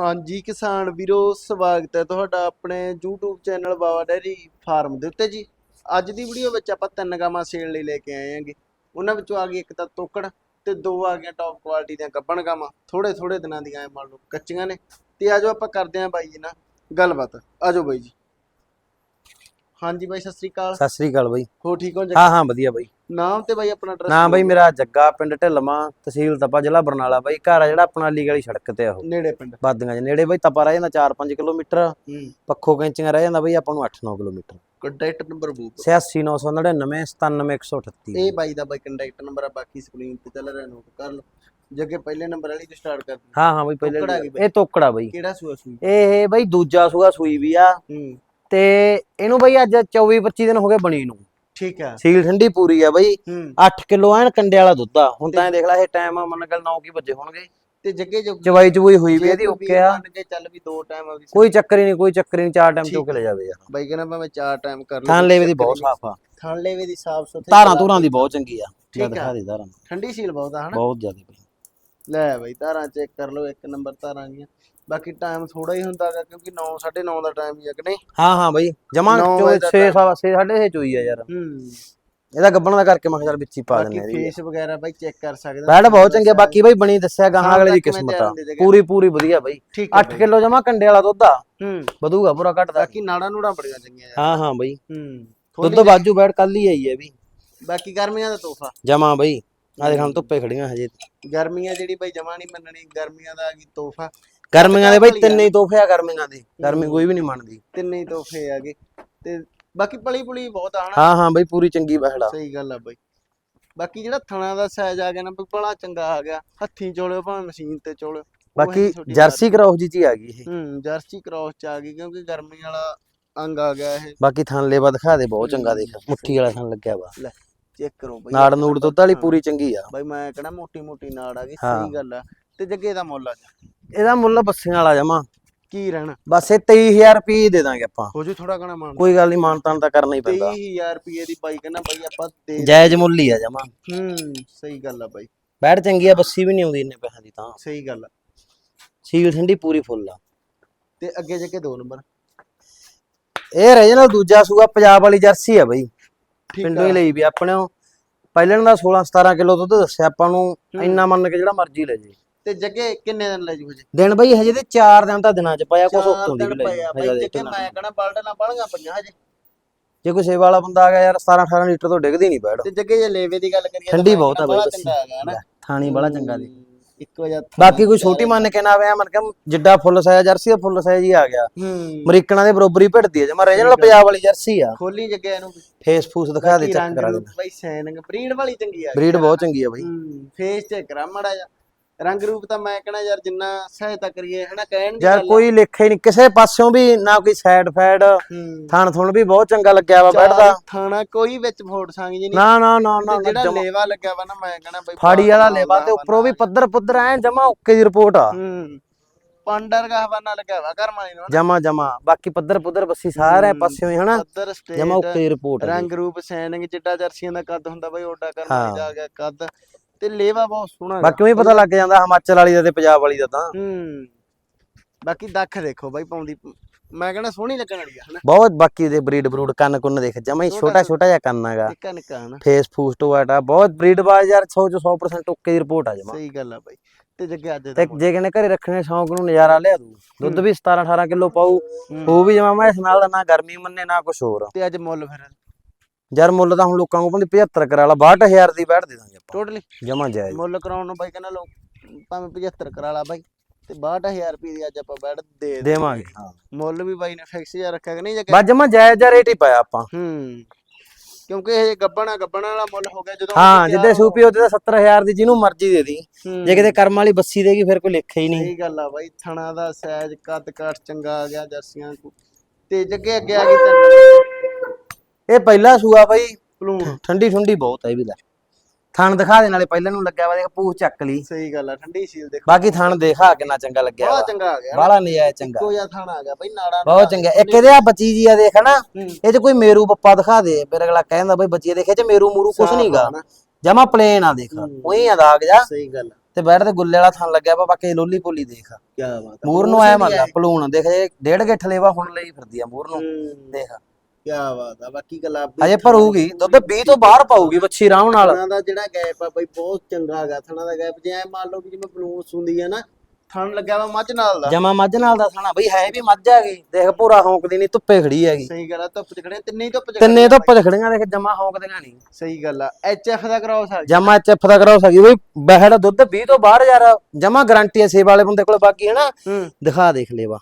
ਹਾਂਜੀ ਕਿਸਾਨ ਵੀਰੋ, ਸਵਾਗਤ ਹੈ ਤੁਹਾਡਾ ਆਪਣੇ YouTube channel Baba dairy farm ਦੇ ਉੱਤੇ ਜੀ। ਅੱਜ ਦੀ ਵੀਡੀਓ ਵਿੱਚ ਆਪਾਂ ਤਿੰਨ ਗਾਵਾਂ ਸੇਲ ਲਈ ਲੈ ਕੇ ਆਏ ਹਾਂਗੇ। ਉਹਨਾਂ ਵਿੱਚੋਂ ਆ ਗਈ ਇੱਕ ਤਾਂ ਤੋਕੜ ਤੇ ਦੋ ਆ ਗਈਆਂ ਟੌਪ ਕੁਆਲਿਟੀ ਦੀਆਂ ਗੱਬਣ ਗਾਵਾਂ। ਥੋੜੇ ਥੋੜੇ ਦਿਨਾਂ ਦੀਆਂ ਮੰਨ ਲਓ ਕੱਚੀਆਂ ਨੇ। ਤੇ ਆਜੋ ਆਪਾਂ ਕਰਦੇ ਆਂ ਬਾਈ ਜੀ ਨਾਲ ਗੱਲਬਾਤ। ਆਜੋ ਬਾਈ ਜੀ। ਹਾਂਜੀ ਬਾਈ ਸਤਿ ਸ੍ਰੀ ਅਕਾਲ। ਸਤਿ ਸ੍ਰੀ ਅਕਾਲ ਬਾਈ। ਹੋ ਠੀਕ ਹੋ ਜੀ? ਹਾਂ ਹਾਂ ਵਧੀਆ ਬਾਈ। ਨਾਮ ਤੇ ਬਾਈ ਆਪਣਾ ਐਡਰੈਸ ਨਾਮ ਬਾਈ ਮੇਰਾ ਜੱਗਾ ਪਿੰਡ ਢਿੱਲਵਾਂ ਤਹਿਸੀਲ ਤਪਾ ਜ਼ਿਲ੍ਹਾ ਬਰਨਾਲਾ ਬਾਈ। ਘਰ ਆ ਜਿਹੜਾ ਆਪਣਾ ਅਲੀ ਗਲੀ ਸੜਕ ਤੇ ਆ ਉਹ। ਨੇੜੇ ਪਿੰਡ। ਬਾਦੀਆਂ ਦੇ ਨੇੜੇ ਬਾਈ ਤਪਾ ਰਹਿ ਜਾਂਦਾ 4-5 ਕਿਲੋਮੀਟਰ। ਪੱਖੋ ਕੈਂਚੀਆਂ ਰਹਿ ਜਾਂਦਾ ਬਾਈ ਆਪਾਂ ਨੂੰ 8-9 ਕਿਲੋਮੀਟਰ। ਕੰਟੈਕਟ ਨੰਬਰ ਬੂਕ 86999 97138 ਇਹ ਬਾਈ ਦਾ ਬਾਈ ਕੰਟੈਕਟ ਨੰਬਰ ਆ ਬਾਕੀ ਸਕਰੀਨ ਤੇ ਚੱਲ ਰਿਹਾ ਨੋਟ ਕਰ ਲਓ। ਜੱਗੇ ਪਹਿਲੇ ਨੰਬਰ ਵਾਲੀ ਤੋਂ ਸਟਾਰਟ ਕਰ ਦਿਓ। ਹਾਂ ਹਾਂ ਬਾਈ ਪਹਿਲੇ। ਇਹ ਤੋਕੜਾ ਬਾਈ। ਕਿਹੜਾ ਸੂਆ ਸੂਈ? ਇਹ ਬਾਈ ਦੂਜਾ ਸੂਆ ਸੂਈ ਵੀ ਆ। ਹੂੰ। ਤੇ ਇਹਨੂੰ ਬਾਈ ਅੱਜ 24-25 ਦਿਨ ਹੋ ਗਏ ਬਣੀ ਨੂੰ। ਠੀਕ ਆ ਸੀਲ ਠੰਡੀ ਪੂਰੀ ਆ ਬਾਈ। ਹੂੰ। 8 ਕਿਲੋ ਐਨ ਕੰਡੇ ਵਾਲਾ ਦੁੱਧ ਆ। ਹੁਣ ਤਾਂ ਇਹ ਦੇਖ ਲੈ ਇਹ ਟਾਈਮ ਮੰਨ ਗੱਲ 9 ਕੀ ਵਜੇ ਹੋਣਗੇ। ਤੇ ਜੱਗੇ ਜੋ ਚਵਾਈ ਚਵੂਈ ਹੋਈ ਵੀ ਇਹਦੀ ਓਕੇ ਆ। ਚੱਲ ਵੀ ਦੋ ਟਾਈਮ ਆ ਵੀ ਕੋਈ ਚੱਕਰ ਹੀ ਨਹੀਂ ਕੋਈ ਚੱਕਰ ਹੀ ਨਹੀਂ ਚਾਰ ਟਾਈਮ ਠੀਕ ਚੋ ਕੇ ਲੈ ਜਾਵੇ ਯਾਰ। ਬਾਈ ਕਹਿੰਦਾ ਮੈਂ ਚਾਰ ਟਾਈਮ ਕਰ ਲਵਾਂ ਥਾਂ ਲੇਵੇ ਦੀ ਬਹੁਤ ਸਾਫ਼ ਆ। ਥਣ ਲੇਵੇ ਦੀ ਸਾਫ਼ ਸੁਥਰੀ ਧਾਰਾਂ ਧੂਰਾਂ ਦੀ। ਬਹੁਤ ਚੰਗੀ ਆ। ਠੀਕ ਆ। ਠੰਡੀ ਸੀਲ ਬਹੁਤ ਆ ਹਨਾ? ਬਹੁਤ ਜ਼ਿਆਦਾ ਲੈ ਬਾਈ ਧਾਰਾਂ ਚੈੱਕ ਕਰ ਲਓ ਇੱਕ ਨੰਬਰ ਧਾਰਾਂ ਗੀਆਂ ਬਾਕੀ ਟਾਈਮ ਥੋੜਾ ਹੀ ਹੁੰਦਾ ਗਾ ਕਿਉਂਕਿ 9 9:30 ਦਾ ਟਾਈਮ ਹੀ ਆ ਕਿ ਨਹੀਂ? ਹਾਂ ਹਾਂ ਬਈ ਜਮਾਂ ਨੌ ਵਜੇ ਦਾ 6 ਸਵਾ 6 6.5 ਚੋਈ ਆ ਯਾਰ। ਹੂੰ। ਇਹਦਾ ਗੱਬਣ ਦਾ ਕਰਕੇ ਮੈਂ ਕਿਹਾ ਚੱਲ ਵਿੱਚ ਹੀ ਪਾ ਬਾਕੀ ਦਿੰਦੇ ਆ ਫੇਸ ਵਗੈਰਾ ਬਾਈ ਚੈੱਕ ਕਰ ਸਕਦੇ ਬੈਡ ਬਹੁਤ ਚੰਗੇ ਬਾਕੀ ਬਈ ਬਣੀ ਦੱਸਿਆ ਗਾਹਾਂ ਅਗਲੇ ਦੀ ਕਿਸਮਤ ਆ। ਪੂਰੀ ਪੂਰੀ ਵਧੀਆ ਬਈ। ਠੀਕ ਹੈ 8 ਕਿਲੋ ਜਮਾ ਕੰਡੇ ਵਾਲਾ ਦੁੱਧ ਆ। ਹੂੰ। ਵਧੂਗਾ ਪੂਰਾ ਘਟਦਾ। ਬਾਕੀ ਨਾੜਾਂ ਨੂੜਾਂ ਬੜੀਆਂ ਚੰਗੀਆਂ ਯਾਰ। ਹਾਂ ਹਾਂ ਬਈ। ਹੂੰ। ਦੁੱਧ ਬਾਜੂ ਬੈਡ ਕੱਲ ਹੀ ਆਈ ਹੈ ਵੀ। ਬਾਕੀ ਗਰਮੀਆਂ ਦਾ ਤੋਹਫਾ। ਜਮਾ ਬਈ। ਆ ਦੇਖ ਹਮ ਧੁੱਪੇ ਖੜੀਆਂ ਹਜੇ। ਗਰਮੀਆਂ ਜਿਹੜੀ ਬਈ ਜਮਾ ਨਹੀਂ ਮੰਨਣੀ ਗਰਮੀਆਂ ਦਾ ਆ ਗਈ ਤੋਹਫਾ? ਗਰਮੀਆਂ ਦੇ ਬਈ ਤਿੰਨੇ ਹੀ ਤੋਹਫੇ ਆ ਗਰਮੀਆਂ ਦੇ। ਗਰਮੀ ਕੋਈ ਵੀ ਨਹੀਂ ਮੰਨਦੀ। ਤਿੰਨੇ ਹੀ ਤੋਹਫੇ ਆਗੇ ਤੇ ਬਾਕੀ ਪਲੀ ਪੁਲੀ ਬਹੁਤ ਆਣਾ ਹਾਂ ਹਾਂ ਬਈ ਪੂਰੀ ਚੰਗੀ ਬਹਿੜਾ। ਸਹੀ ਗੱਲ ਆ ਬਈ। ਬਾਕੀ ਜਿਹੜਾ ਥਣਾ ਦਾ ਸਾਈਜ਼ ਆ ਗਿਆ ਨਾ ਬਈ ਬੜਾ ਚੰਗਾ ਆ ਗਿਆ। ਹੱਥੀਂ ਚੋਲਿਓ ਭਾਵੇਂ ਮਸ਼ੀਨ ਤੇ ਚੋਲਿਓ। ਬਾਕੀ ਜਰਸੀ ਕਰਾਉ ਜੀ ਹੀ ਆ ਗਈ ਇਹ। ਹੂੰ ਜਰਸੀ ਕ੍ਰਾਸ ਚ ਆ ਗਈ ਕਿਉਂਕਿ ਗਰਮੀ ਵਾਲਾ ਅੰਗ ਆ ਗਿਆ ਇਹ। ਬਾਕੀ ਥਣ ਲੇਵਾ ਦਿਖਾ ਦੇ ਬਹੁਤ ਚੰਗਾ ਦੇਖ। ਮੁੱਠੀ ਵਾਲਾ ਥਣ ਲੱਗਿਆ ਵਾ। ਲੈ। ਚੈੱਕ ਕਰੋ ਬਈ। ਨਾੜ ਨੂੜ ਦੁੱਧ ਵਾਲੀ ਪੂਰੀ ਚੰਗੀ ਆ। ਬਈ ਮੈਂ ਕਹਣਾ ਮੋਟੀ ਮੋਟੀ ਨਾੜ ਆ ਗਈ। ਸਹੀ ਗੱਲ ਆ। ਤੇ ਜੱਗੇ ਦਾ ਮੁੱਲ ਆ ਜਾ। ਇਹਦਾ ਮੁੱਲ ਬੱਸਿਆਂ ਵਾਲਾ ਜਮਾ। ਕੀ ਰਹਿਣਾ? ਬਸ ਇਹ 23000 ਰੁਪਏ ਦੇ ਦਾਂਗੇ ਆਪਾਂ। ਹੋ ਜੂ ਥੋੜਾ ਘਣਾ ਮਾਨ ਕੋਈ ਗੱਲ ਨਹੀਂ ਮਾਨਤਾਨ ਤਾਂ ਕਰਨਾ ਹੀ ਪੈਂਦਾ। 23000 ਰੁਪਏ ਦੀ ਬਾਈ ਕਹਿੰਦਾ ਬਾਈ ਆਪਾਂ ਦੇ ਜਾਇਜ਼ ਮੁੱਲ ਹੀ ਆ ਜਮਾ। ਹੂੰ ਸਹੀ ਗੱਲ ਆ ਬਾਈ। ਬੈਠ ਚੰਗੀ ਆ ਬੱਸੀ ਵੀ ਨਹੀਂ ਆਉਂਦੀ ਇੰਨੇ ਪੈਸਿਆਂ ਦੀ ਤਾਂ। ਸਹੀ ਗੱਲ ਆ। ਸੀਲ ਠੰਡੀ ਪੂਰੀ ਫੁੱਲ ਆ। ਤੇ ਅੱਗੇ ਜੱਗੇ ਦੋ ਨੰਬਰ। ਇਹ ਰੀਜਨਲ ਦੂਜਾ ਸੂਆ ਪੰਜਾਬ ਵਾਲੀ ਜਰਸੀ ਆ ਬਈ। ਪਿੰਡੋਂ ਹੀ ਲਈ ਵੀ ਆਪਣੇ ਉਹ ਪਹਿਲਾਂ ਦਾ 16 17 ਕਿਲੋ ਦੁੱਧ ਦੱਸਿਆ ਆਪਾਂ ਨੂੰ ਇੰਨਾ ਮੰਨ ਕੇ ਜਿਹੜਾ ਮਰਜ਼ੀ ਲੈ ਜੇ ਤੇ ਜੱਗੇ ਕਿੰਨੇ ਦਿਨ ਲੈ ਜੂ? ਹਜੇ ਦਿਨ ਬਈ ਹਜੇ ਤੇ 4 ਦਿਨ ਤਾਂ ਦਿਨਾਂ ਚ ਪਾਇਆ ਕੁਛ ਉੱਤੋਂ ਦੀ ਲੈ ਜਾ ਜੱਗੇ ਮੈਂ ਕਹਣਾ ਬਲਟਾਂ ਬਾਲੀਆਂ ਪਈਆਂ ਹਜੇ। ਜੇ ਕੋਈ ਸੇਵਾ ਵਾਲਾ ਬੰਦਾ ਆ ਗਿਆ ਯਾਰ 17 18 ਲੀਟਰ ਤੋਂ ਡਿੱਗਦੀ ਨਹੀਂ ਬੈੜ ਤੇ ਜੱਗੇ ਜੇ ਲੇਵੇ ਦੀ ਗੱਲ ਕਰੀਏ ਠੰਡੀ ਬਹੁਤ ਆ ਬਾਈ ਨਾ? ਥਾਣੀ ਬੜਾ ਚੰਗਾ ਦੀ। ਇੱਕ ਬਾਕੀ ਕੋਈ ਛੋਟੀ ਮੰਨ ਕੇ ਨਾ ਆਵੇ ਮਨ ਕੇ ਜਿੱਡਾ ਫੁੱਲ ਸਾਈਜ਼ ਜਰਸੀ ਦਾ ਫੁੱਲ ਸਾਈਜ਼ ਹੀ ਆ ਗਿਆ। ਅਮਰੀਕਨਾਂ ਦੇ ਬਰੋਬਰੀ ਭਿੜਦੀ ਹੈ ਜਮਾ ਰੀਜਨਲ ਪੰਜਾਬ ਵਾਲੀ ਜਰਸੀ ਆ। ਖੋਲੀ ਜੱਗੇ ਇਹਨੂੰ ਫੇਸ ਫੂਸ ਦਿਖਾ ਦੇ ਚੈੱਕ ਕਰਾ ਦੇ। ਬਾਈ ਸੈਨਿੰਗ ਬਰੀਡ ਵਾਲੀ ਚੰਗੀ ਆ। ਬਰੀਡ ਬਹੁਤ ਚੰਗੀ ਆ ਬਈ। ਫੇਸ ਚੈੱਕ ਕਰਾ ਮੜਾ ਜਾ ਰੰਗ ਰੂਪ ਤਾਂ ਮੈਂ ਕਹਣਾ ਯਾਰ ਜਿੰਨਾ ਸਹਾਇਤਾ ਕਰੀਏ ਹਨਾ ਕਹਿਣ ਦੀ ਯਾਰ। ਕੋਈ ਲੇਖਾ ਹੀ ਨਹੀਂ ਕਿਸੇ ਪਾਸਿਓਂ ਵੀ ਨਾ ਕੋਈ ਸਾਈਡ ਫੈਡ ਥਣ ਥੁਣ ਵੀ ਬਹੁਤ ਚੰਗਾ ਲੱਗਿਆ ਵਾ ਬੈਠਦਾ। ਥਾਣਾ ਕੋਈ ਵਿੱਚ ਫੋੜ ਸੰਗ ਜੀ ਨਹੀਂ ਨਾ ਨਾ ਨਾ ਨਾ ਜਿਹੜਾ ਲੇਵਾ ਲੱਗਿਆ ਵਾ ਨਾ ਮੈਂ ਕਹਣਾ ਬਈ ਫਾੜੀ ਵਾਲਾ ਲੇਵਾ ਤੇ ਉੱਪਰੋਂ ਵੀ ਪੱਧਰ ਪੁੱਧਰ ਐ ਜਮਾ ਓਕੇ ਦੀ ਰਿਪੋਰਟ ਆ। ਪੰਡਰ ਦਾ ਹਵਾਨਾ ਲੱਗਿਆ ਵਾ ਘਰ ਮਾਲੀ ਨੂੰ। ਜਮਾ ਜਮਾ। ਬਾਕੀ ਪੱਧਰ ਪੁੱਧਰ ਬੱਸੀ ਸਾਰੇ ਪਾਸਿਓਂ ਹੀ ਹਨਾ। ਜਮਾ ਓਕੇ ਦੀ ਰਿਪੋਰਟ ਰੰਗ ਰੂਪ ਸੈਨਿੰਗ ਜਿੱਡਾ ਜਰਸੀਆਂ ਦਾ ਕੱਦ ਹੁੰਦਾ ਬਈ ਓਡਾ ਕਰ। ਮਾਲੀ ਆ ਗਿਆ ਕੱਦ। ਤੇ ਲੇਵਾ ਬਹੁਤ ਸੋਹਣਾ ਹੈਗਾ। ਬਾਕੀ ਉਹੀ ਪਤਾ ਲੱਗ ਜਾਂਦਾ ਹਿਮਾਚਲ ਵਾਲੀ ਦਾ ਤੇ ਪੰਜਾਬ ਵਾਲੀ ਦਾ ਤਾਂ। ਹੂੰ। ਬਾਕੀ ਦੱਖ ਦੇਖੋ ਬਾਈ ਪਾਉਂਦੀ ਮੈਂ ਕਹਿੰਦਾ ਸੋਹਣੀ ਲੱਗਣ ਵਾਲੀ ਆ ਹਨਾ? ਬਹੁਤ ਬਾਕੀ ਦੇ ਬਰੀਡ ਬਰੂਡ ਕੰਨ ਕੁੰਨ ਦੇਖ ਜਮਾ ਹੀ ਛੋਟਾ ਛੋਟਾ ਜਿਹਾ ਕੰਨ ਹੈਗਾ। ਨਿੱਕਾ ਨਿੱਕਾ ਹਨਾ? ਫੇਸ ਫੂਸ ਟੋਆਟਾ ਬਹੁਤ ਬਰੀਡ ਬਾਜ਼ ਯਾਰ 100 ਚ 100% ਓਕੇ ਦੀ ਰਿਪੋਰਟ ਆ ਜਮਾ। ਸਹੀ ਗੱਲ ਆ ਬਾਈ ਤੇ ਜੱਗੇ ਅੱਜ ਦਾ ਤੇ ਜੇ ਕਿਨੇ ਘਰੇ ਰੱਖਣੇ ਸ਼ੌਂਕ ਨੂੰ ਨਜ਼ਾਰਾ ਲਿਆ ਦੂ। ਦੁੱਧ ਵੀ 17 18 ਕਿਲੋ ਪਾਊ ਹੂੰ। ਉਹ ਵੀ ਜਮਾ ਮੈਂ ਨਾਲ ਦਾ ਨਾ ਗਰਮੀ ਮੰਨੇ ਨਾ ਕੁਛ ਹੋਰ। ਤੇ ਅੱਜ ਮੁੱਲ ਫਿਰ? ਯਾਰ ਮੁੱਲ ਤਾਂ ਹੁਣ ਲੋਕਾਂ ਕੋਲ 75 ਕਰਾ ਲਾ 62000 ਦੀ ਬੈਠ ਦੇ ਦਾਂਗੇ। ਟੋਟਲੀ ਜਮਾ ਜਾਇਜ਼। ਮੁੱਲ ਕਰਾਉਣ ਨੂੰ ਬਾਈ ਕਹਿੰਦਾ ਲੋ ਭਾਵੇਂ 75 ਕਰਾ ਲਾ ਬਾਈ ਤੇ 62000 ਰੁਪਏ ਦੀ ਅੱਜ ਆਪਾਂ ਬੈਠ ਦੇ ਦੇ ਦੇਵਾਂਗੇ। ਹਾਂ। ਮੁੱਲ ਵੀ ਬਾਈ ਨੇ ਫਿਕਸ ਜਿਹਾ ਰੱਖਿਆ ਕਿ ਨਹੀਂ ਜੱਗੇ ਬਸ ਜਮਾ ਜਾਇਜ਼ ਜਾ ਰੇਟ ਹੀ ਪਾਇਆ ਆਪਾਂ। ਹੂੰ। ਕਿਉਂਕਿ ਇਹ ਗੱਬਣਾ ਗੱਬਣਾ ਵਾਲਾ ਮੁੱਲ ਹੋ ਗਿਆ ਜਦੋਂ ਹਾਂ ਜਿੱਦੇ ਸੂਪੀ ਉਹਦੇ ਤਾਂ 70000 ਦੀ ਜਿਹਨੂੰ ਮਰਜ਼ੀ ਦੇ ਦੀ। ਜੇ ਕਿਤੇ ਕਰਮ ਵਾਲੀ ਬੱਸੀ ਦੇਗੀ ਫਿਰ ਕੋਈ ਲੇਖਾ ਹੀ ਨਹੀਂ। ਸਹੀ ਗੱਲ ਆ ਬਾਈ ਥਣਾ ਦਾ ਸਾਈਜ਼ ਕੱਦ ਕਾਠ ਚੰਗਾ ਆ ਗਿਆ ਜਰਸੀਆਂ ਤੇ ਜੱਗੇ ਅੱਗੇ ਆ ਗਈ ਤਿੰਨ ਇਹ ਪਹਿਲਾ ਸੂਆ ਬਾਈ ਪਲੂਣ ਠੰਡੀ ਠੰਡੀ ਬਹੁਤ ਹੈ ਵੀ ਲੈ। ਥਣ ਦਿਖਾ ਦੇ ਨਾਲੇ ਪਹਿਲਾਂ ਨੂੰ ਲੱਗਿਆ ਵਾ ਦੇਖ ਪੂਛ ਚੱਕ ਲਈ। ਸਹੀ ਗੱਲ ਆ ਠੰਡੀ ਸੀਲ ਦੇਖੋ। ਬਾਕੀ ਥਣ ਦੇਖਾ ਕਿੰਨਾ ਚੰਗਾ ਲੱਗਿਆ ਬੜਾ ਚੰਗਾ ਆ ਗਿਆ ਬਾਹਲਾ ਨਜਾਇਜ਼ ਚੰਗਾ। ਇੱਕੋ ਜਿਹਾ ਥਾਣਾ ਆ ਗਿਆ ਬਾਈ ਨਾੜਾ ਬਹੁਤ ਚੰਗਾ। ਇੱਕ ਇਹਦੇ ਆ ਬੱਚੀ ਜੀ ਆ ਦੇਖ ਨਾ। ਇਹ ਚ ਕੋਈ ਮੇਰੂ ਪੱਪਾ ਦਿਖਾ ਦੇ। ਫਿਰ ਅਗਲਾ ਕਹਿੰਦਾ ਬਈ ਬੱਚੀ ਦੇਖੇ ਚ ਮੇਰੂ ਮੂਰੂ ਕੁਛ ਨਹੀਂਗਾ ਆ। ਜਮਾ ਪਲੇਨ ਆ ਦੇਖ। ਉਹੀ ਆ ਦਾਗ ਜਾ। ਸਹੀ ਗੱਲ ਆ। ਤੇ ਬੈਠ ਤੇ ਗੁੱਲੇ ਵਾਲਾ ਥਣ ਲੱਗਿਆ ਵਾ ਬਾਕੀ ਲੋਲੀ ਪੋਲੀ ਦੇਖ। ਕੀ ਬਾਤ ਮੂਰ ਨੂੰ ਆਇਆ ਮੰਨ ਲਾ ਪਲੂਣ ਦੇਖ ਡੇਢ ਗਿੱਠ ਲੇਵਾ ਹੁਣ ਲਈ ਫਿਰਦੀ ਆ ਮੂਰ ਨੂੰ। ਦੇਖ। ਕੀ ਬਾਤ ਆ ਬਾਕੀ ਗਲਾਬੀ ਅਜੇ ਭਰੂਗੀ ਦੁੱਧ 20 ਤੋਂ ਬਾਹਰ ਪਾਊਗੀ ਬੱਚੀ ਆਰਾਮ ਨਾਲ। ਥਣਾ ਦਾ ਜਿਹੜਾ ਗੈਪ ਆ ਬਈ ਬਹੁਤ ਚੰਗਾ ਹੈਗਾ ਥਣਾ ਦਾ ਗੈਪ। ਜੇ ਐ ਮੰਨ ਲਓ ਕਿ ਜਿਵੇਂ ਬਲੂਸ ਹੁੰਦੀ ਆ ਨਾ ਥਣ ਲੱਗਿਆ ਵਾ ਮੱਝ ਨਾਲ ਦਾ। ਜਮਾ ਮੱਝ ਨਾਲ ਦਾ ਥਾਣਾ। ਬਈ ਹੈ ਵੀ ਮੱਝ ਹੈਗੀ। ਦੇਖ ਪੂਰਾ ਹੌਂਕਦੀ ਨਹੀਂ ਧੁੱਪੇ ਖੜੀ ਹੈਗੀ। ਸਹੀ ਗੱਲ ਆ ਧੁੱਪ ਚ ਖੜੇ ਤਿੰਨੇ ਹੀ ਧੁੱਪ ਚ ਤਿੰਨੇ ਧੁੱਪ 'ਚ ਖੜੀਆਂ ਦੇਖ ਜਮਾ ਹੌਂਕਦੀਆਂ ਨਹੀਂ। ਸਹੀ ਗੱਲ ਆ ਐਚ ਐਫ ਦਾ ਕਰਾਉਸ ਆ ਜਮਾ ਦਾ ਬਈ ਬਹਿੜ ਦੁੱਧ 20 ਤੋਂ ਬਾਹਰ ਯਾਰ ਜਮਾ ਗਾਰੰਟੀ ਹੈ ਵਾਲੇ ਬੰਦੇ ਕੋਲ ਬਾਕੀ ਹੈ ਨਾ ਹੂੰ। ਦਿਖਾ ਦੇਖ ਲੇਵਾ।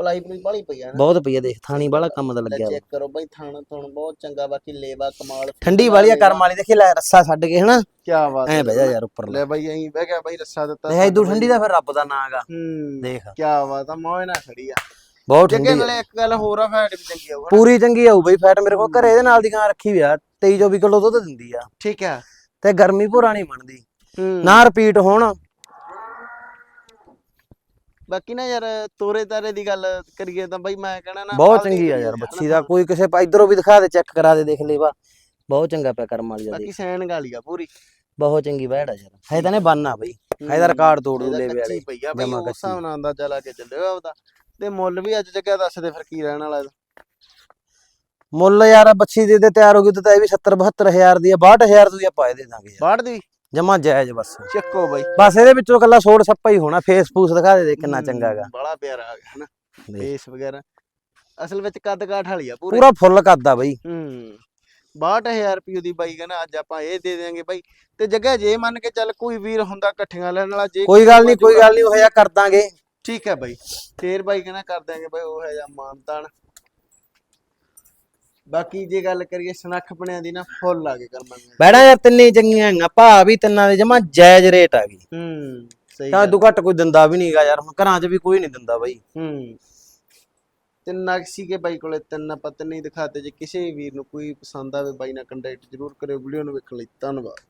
ਪਲਾਈ ਪਲੂਈ ਬਾਲੀ ਪਈ ਆ ਨਾ। ਬਹੁਤ ਪਈ ਆ ਦੇਖ ਥਾਣੀ ਵਾਲਾ ਕੰਮ ਦਾ ਲੱਗਿਆ ਵਾ। ਚੈੱਕ ਕਰੋ ਬਈ ਥਣ ਥਣ ਬਹੁਤ ਚੰਗਾ ਬਾਕੀ ਲੇਵਾ ਕਮਾਲ ਠੰਡੀ ਵਾਲੀ ਆ ਕਰਮ ਵਾਲੀ ਦੇਖੀ ਲੈ ਰੱਸਾ ਛੱਡ ਕੇ ਹਨਾ। ਕੀ ਬਾਤ ਐ ਬਹਿ ਜਾ ਯਾਰ ਉੱਪਰ ਲੈ ਲੈ। ਬਈ ਐਂ ਬਹਿ ਗਿਆ ਬਈ ਰੱਸਾ ਦਿੱਤਾ ਦੇਖ ਇਦੂ ਠੰਡੀ ਦਾ ਫਿਰ ਰੱਬ ਦਾ ਨਾਂ ਹੈਗਾ ਹੂੰ ਦੇਖ। ਕੀ ਬਾਤ ਆ ਮੌਜ ਨਾਲ ਖੜੀ ਆ। ਬਹੁਤ ਜੱਗੇ ਠੰਡੀ ਆ। ਨਾਲੇ ਇੱਕ ਗੱਲ ਹੋਰ ਆ ਫੈਟ ਵੀ ਚੰਗੀ ਆਊ ਹਨਾ? ਪੂਰੀ ਚੰਗੀ ਆਊ ਬਈ ਫੈਟ ਮੇਰੇ ਕੋਲ ਘਰੇ ਇਹਦੇ ਨਾਲ ਦੀ ਗਾਂ ਰੱਖੀ ਵੀ ਆ 23 24 ਕਿਲੋ ਦੁੱਧ ਦਿੰਦੀ ਆ। ਠੀਕ ਆ। ਤੇ ਗਰਮੀ ਭੋਰਾ ਨਹੀਂ ਬਣਦੀ। ਹੂੰ। ਨਾ ਰਿਪੀਟ ਹੋਣ। ਬਾਕੀ ਨਾ ਯਾਰ ਤੋਰੇ ਤਾਰੇ ਦੀ ਗੱਲ ਕਰੀਏ ਤਾਂ ਬਈ ਮੈਂ ਕਹਣਾ ਨਾ ਬਹੁਤ ਚੰਗੀ ਆ ਯਾਰ ਬੱਚੀ ਦਾ ਕੋਈ ਕਿਸੇ ਪਾ ਇਧਰੋਂ ਵੀ ਦਿਖਾ ਦੇ ਚੈੱਕ ਕਰਾ ਦੇ ਦੇਖ ਲੇਵਾ ਬਹੁਤ ਚੰਗਾ ਪਿਆ ਕਰਮ ਵਾਲੀ ਬਾਕੀ ਸੈਨ ਗਾਲੀ ਆ ਪੂਰੀ। ਬਹੁਤ ਚੰਗੀ ਬੈੜ ਆ ਯਾਰ। ਹੈ ਤਾਂ ਨੇ ਬੰਨਾ ਬਈ। ਇਹਦਾ ਰਿਕਾਰਡ ਤੋੜ ਦੂ ਕੱਚੀ ਵਾਲੇ। ਜਮਾਂ ਕੱਚੀ। ਹਿਸਾਬ ਨਾਲ ਅੰਦਾਜ਼ਾ ਲਾ ਕੇ ਚੱਲਿਓ ਆਪਦਾ। ਤੇ ਮੁੱਲ ਵੀ ਅੱਜ ਜੱਗਾ ਦੱਸ ਦੇ ਫਿਰ ਕੀ ਰਹਿਣ ਵਾਲਾ। ਮੁੱਲ ਯਾਰ ਬੱਚੀ ਦੇ ਦੇ ਤਿਆਰ ਹੋ ਗਈ ਤਾਂ ਇਹ ਵੀ 70 72000 ਦੀ ਆ 62000 ਦੀ ਆਪਾਂ ਇਹ ਦੇ ਦਾਂਗੇ ਯਾਰ। ਬਾੜ ਦੀ? ਜਮਾ ਜਾਇਜ਼ ਬਸ। ਚੱਕੋ ਬਈ। ਬਸ ਇਹਦੇ ਵਿੱਚੋਂ ਕੱਲਾ ਸੋੜ ਸੱਪਾ ਹੀ ਹੋਣਾ ਫੇਸ ਫੂਸ ਦਿਖਾ ਦੇ ਦੇ ਕਿੰਨਾ ਚੰਗਾ ਹੈਗਾ। ਬੜਾ ਪਿਆਰਾ ਆ ਗਿਆ ਹਨਾ। ਫੇਸ ਵਗੈਰਾ। ਅਸਲ ਵਿੱਚ ਕੱਦ ਕਾਠ ਵਾਲੀ ਆ ਪੂਰੀ। ਪੂਰਾ ਫੁੱਲ ਕਰਦਾ ਬਈ। ਹੂੰ 62000 ਰੁਪਏ ਦੀ ਬਾਈ ਕਹਿੰਦਾ ਅੱਜ ਆਪਾਂ ਇਹ ਦੇ ਦੇਾਂਗੇ ਬਾਈ। ਤੇ ਜੱਗਾ ਜੇ ਮੰਨ ਕੇ ਚੱਲ ਕੋਈ ਵੀਰ ਹੁੰਦਾ ਇਕੱਠੀਆਂ ਲੈਣ ਵਾਲਾ ਜੇ ਕੋਈ ਗੱਲ ਨਹੀਂ ਕੋਈ ਗੱਲ ਨਹੀਂ ਉਹ ਜਿਹਾ ਕਰ ਦਾਂਗੇ। ਠੀਕ ਹੈ ਬਾਈ। ਫੇਰ ਬਾਈ ਕਹਿੰਦਾ ਕਰ ਦਾਂਗੇ ਬਾਈ ਉਹ ਹੈ ਜਾਂ ਮਾਨਤਾਨ। ਬਾਕੀ ਜੇ ਗੱਲ ਕਰੀਏ ਸਨੱਖ ਬਣਿਆ ਦੀ ਨਾ ਫੁੱਲ ਆ ਗਏ ਕਰਮਾਂ ਨੂੰ ਬੈੜਾ ਯਾਰ ਤਿੰਨੇ ਚੰਗੀਆਂ ਹੈਗੀਆਂ ਭਾ ਵੀ ਤਿੰਨਾਂ ਦੇ ਜਮਾ ਜਾਇਜ਼ ਰੇਟ ਆ ਗਈ ਹੂੰ ਸਹੀ ਤਾਂ ਇਦੋਂ ਘੱਟ ਕੋਈ ਦਿੰਦਾ ਵੀ ਨਹੀਂਗਾ ਯਾਰ ਹੁਣ ਘਰਾਂ 'ਚ ਵੀ ਕੋਈ ਨਹੀਂ ਦਿੰਦਾ ਬਈ। ਹੂੰ ਤਿੰਨ ਅਕਸੀ ਕੇ ਬਾਈ ਕੋਲੇ ਤਿੰਨ ਆਪਾਂ ਤਿੰਨੇ ਹੀ ਦਿਖਾਤੇ ਜੇ ਕਿਸੇ ਵੀਰ ਨੂੰ ਕੋਈ ਪਸੰਦ ਆਵੇ ਬਾਈ ਨਾਲ ਕੰਟੈਕਟ ਜ਼ਰੂਰ ਕਰਿਓ ਵੀਡੀਓ ਨੂੰ ਵੇਖਣ ਲਈ ਧੰਨਵਾਦ।